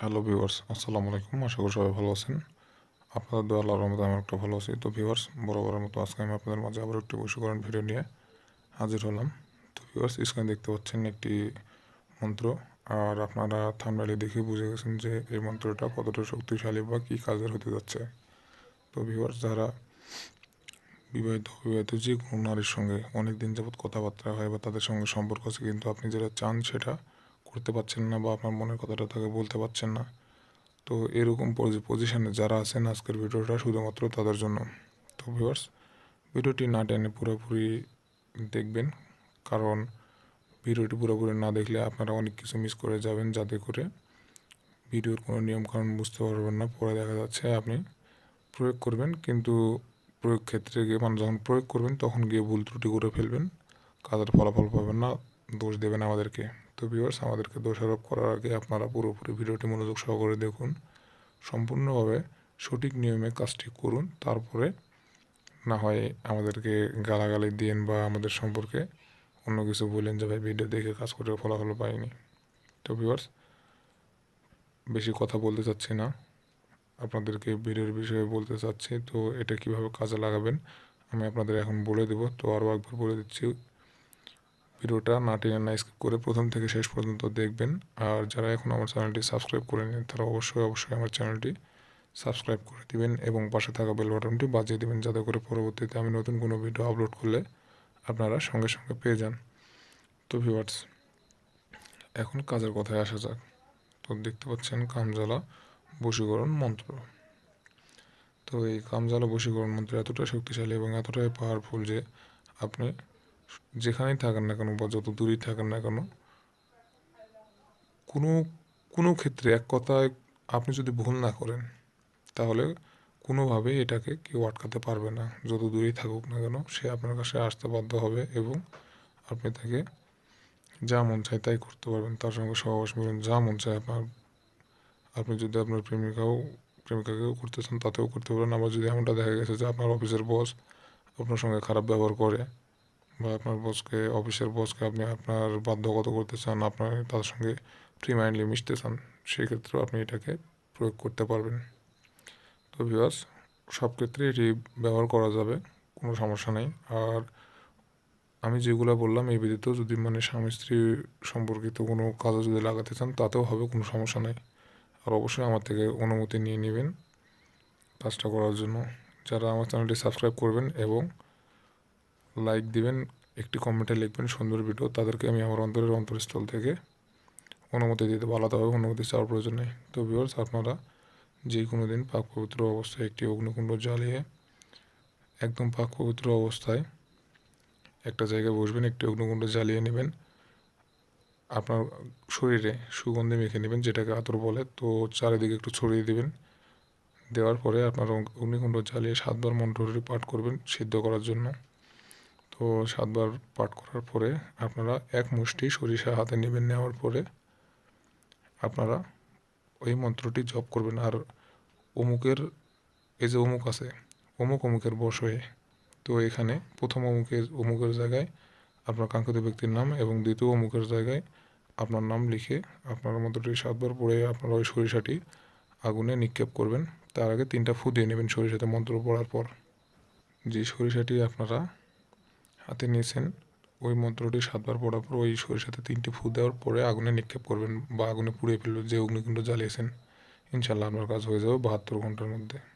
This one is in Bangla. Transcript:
হ্যালো ভিউয়ার্স আসসালামু আলাইকুম আশা করি সবাই ভালো আছেন। আপনাদের দোয়া আল্লাহর রহমতে আমি একটা ভালো আছি। তো ভিউয়ার্স বরাবরের মতো আজকে আমি আপনাদের মাঝে আবার একটি বশীকরণ ভিডিও নিয়ে হাজির হলাম। তো ভিউয়ার্স স্ক্রিনে দেখতে পাচ্ছেন একটি মন্ত্র। আর আপনারা থামনালি দেখে বুঝে গেছেন যে এই মন্ত্রটা কতটা শক্তিশালী বা কী কাজের হতে যাচ্ছে। তো ভিউয়ার্স যারা বিবাহিত, অবিবাহিত যে কোনো নারীর সঙ্গে অনেক দিন যাবৎ কথাবার্তা হয় বা তাদের সঙ্গে সম্পর্ক আছে, কিন্তু আপনি যেটা চান সেটা করতে পারছেন না বা আপনার মনের কথাটা তাকে বলতে পারছেন না। তো এরকম পজিশানে যারা আছেন আজকের ভিডিওটা শুধুমাত্র তাদের জন্য। তো ভিউয়ার্স ভিডিওটি না টেনে পুরোপুরি দেখবেন। কারণ ভিডিওটি পুরোপুরি না দেখলে আপনারা অনেক কিছু মিস করে যাবেন যাতে করে ভিডিওর কোনো নিয়মকানুন বুঝতে পারবেন না। পরে দেখা যাচ্ছে আপনি প্রয়োগ করবেন, কিন্তু প্রয়োগ ক্ষেত্রে গিয়ে মানে যখন প্রয়োগ করবেন, তখন গিয়ে ভুল ত্রুটি করে ফেলবেন। কাজের ফলাফল পাবেন না, দোষ দেবেন আমাদেরকে। তো ভিউয়ার্স আমাদেরকে দোষারোপ করার আগে আপনারা পুরোপুরি ভিডিওটি মনোযোগ সহকারে দেখুন, সম্পূর্ণভাবে সঠিক নিয়মে কাজটি করুন, তারপরে না হয় আমাদেরকে গালাগালি দিন বা আমাদের সম্পর্কে অন্য কিছু বলেন যে, ভাই ভিডিও দেখে কাজ করে ফলাফল পাইনি। তো ভিউয়ার্স বেশি কথা বলতে চাচ্ছি না। আপনাদেরকে ভিডিওর বিষয়ে বলতে চাচ্ছি, তো এটা কীভাবে কাজে লাগাবেন, আমি আপনাদের এখন বলে দেব। তো আরও একবার বলে দিচ্ছি ভিডিওটা না টেনে করে প্রথম থেকে শেষ পর্যন্ত দেখবেন। আর যারা এখন আমার চ্যানেলটি সাবস্ক্রাইব করে করেনি তারা অবশ্যই অবশ্যই আমার চ্যানেলটি সাবস্ক্রাইব করে দিবেন এবং পাশে থাকা বেল বাটনটি বাজিয়ে দিবেন যাতে করে পরবর্তীতে আমি নতুন কোনো ভিডিও আপলোড করলে আপনারা সঙ্গে সঙ্গে পেয়ে যান। তো ভিউয়ার্স এখন কাজের কথায় আসা যাক। তো দেখতে পাচ্ছেন কামজালা বশীকরণ মন্ত্র। তো এই কামজালা বশীকরণ মন্ত্র এতটা শক্তিশালী এবং এতটাই পাওয়ারফুল যে আপনি যেখানেই থাকেন না কেন বা যত দূরেই থাকেন না কেন, কোনো কোনো ক্ষেত্রে এক কথায় আপনি যদি ভুল না করেন, তাহলে কোনোভাবে এটাকে কেউ আটকাতে পারবে না। যত দূরেই থাকুক না কেন, সে আপনার কাছে আসতে বাধ্য হবে এবং আপনি তাকে যা মন চায় তাই করতে পারবেন। তার সঙ্গে সহবাস মিলন যা মন চায় আপনার, আপনি যদি আপনার প্রেমিকাও, প্রেমিকাকেও করতে চান, তাতেও করতে পারেন। আবার যদি এমনটা দেখা গেছে যে আপনার অফিসের বস আপনার সঙ্গে খারাপ ব্যবহার করে বা আপনার বসকে অফিসের বসকে আপনি আপনার বাধ্যগত করতে চান, আপনার তার সঙ্গে ফ্রি মাইন্ডলি মিশতে চান, সেক্ষেত্রেও আপনি এটাকে প্রয়োগ করতে পারবেন। তো ভিওয়ার্স সব ক্ষেত্রে এটি ব্যবহার করা যাবে, কোনো সমস্যা নেই। আর আমি যেগুলো বললাম, এই ব্যতীত যদি মানে স্বামী স্ত্রী সম্পর্কিত কোনো কাজও যদি লাগাতে চান, তাতেও হবে, কোনো সমস্যা নেই। আর অবশ্যই আমার থেকে অনুমতি নিয়ে নেবেন। কাজটা করার জন্য। যারা আমার চ্যানেলটি সাবস্ক্রাইব করবেন এবং লাইক দিবেন, একটি কমেন্টে লিখবেন সুন্দর ভিডিও তাদেরকে আমি আমার অন্তরের অন্তরস্থল থেকে অনুমতি দিতে আলাদাভাবে অনুমতি চাওয়ার প্রয়োজন নেই। তো ভিউয়ার্স আপনারা যে কোনো দিন পাক পবিত্র অবস্থায় একটি অগ্নিকুণ্ড জ্বালিয়ে একদম পাক পবিত্র অবস্থায় একটা জায়গায় বসবেন, একটি অগ্নিকুণ্ড জ্বালিয়ে নেবেন। আপনার শরীরে সুগন্ধি মেখে নেবেন, যেটাকে আতর বলে, তো চারিদিকে একটু ছড়িয়ে দেবেন। দেওয়ার পরে আপনার অগ্নিকুণ্ড জ্বালিয়ে সাতবার মন্ত্রটি পাঠ করবেন সিদ্ধ করার জন্য। তো সাতবার পাঠ করার পরে আপনারা এক মুষ্টি সরিষা হাতে নেবেন নেওয়ার পরে আপনারা ওই মন্ত্রটি জপ করবেন। আর অমুকের, এই যে অমুক আছে, অমুক অমুকের বস হয়ে, তো এখানে প্রথম অমুকের অমুকের জায়গায় আপনার কাঙ্ক্ষিত ব্যক্তির নাম এবং দ্বিতীয় অমুকের জায়গায় আপনার নাম লিখে আপনার মন্ত্রটি সাতবার পড়ে আপনারা ওই সরিষাটি আগুনে নিক্ষেপ করবেন। তার আগে তিনটা ফু দিয়ে নেবেন সরিষাতে মন্ত্র পড়ার পর। যে সরিষাটি আপনারা হাতে নিয়েছেন। ওই মন্ত্রটি সাতবার পড়ার পর ওই সরিষাতে তিনটি ফু দেওয়ার পরে আগুনে নিক্ষেপ করবেন বা আগুনে পুড়িয়ে ফেলবেন যে অগ্নিকুণ্ড জ্বালিয়েছেন। ইনশাল্লাহ আপনার কাজ হয়ে যাবে বাহাত্তর ঘণ্টার মধ্যে।